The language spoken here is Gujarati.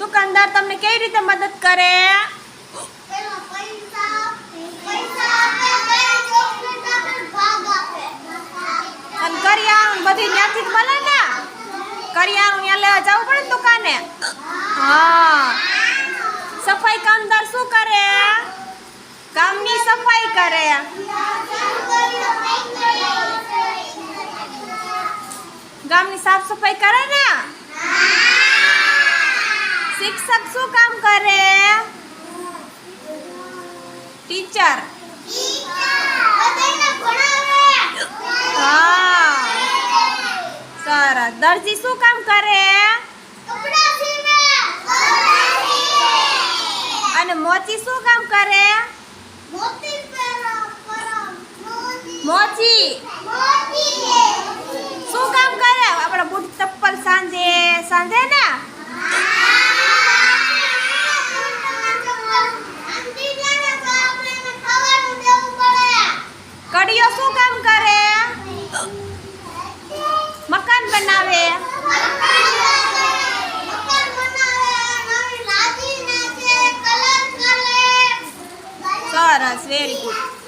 દુકાનદાર તમને કેવી રીતે મદદ કરે? કરિયાણું બધું ત્યાંથી જ બને ને? કરિયાણું ત્યાં લેવા જવું પડે ને દુકાને? હા. સફાઈ કામદાર શું કરે? ગામની સફાઈ કરે. ગામની સાફ સફાઈ કરે ને? શિક્ષક શું કામ કરે? ટીચર સરસ. દરજી શું કામ કરે? અને મોચી શું કામ કરે? મોચી. શું કામ કરે? આપણે બુટ ચપ્પલ સાંજે સાંજે ને? શું કરે? મકાન બનાવે? સરસ વેરી ગુડ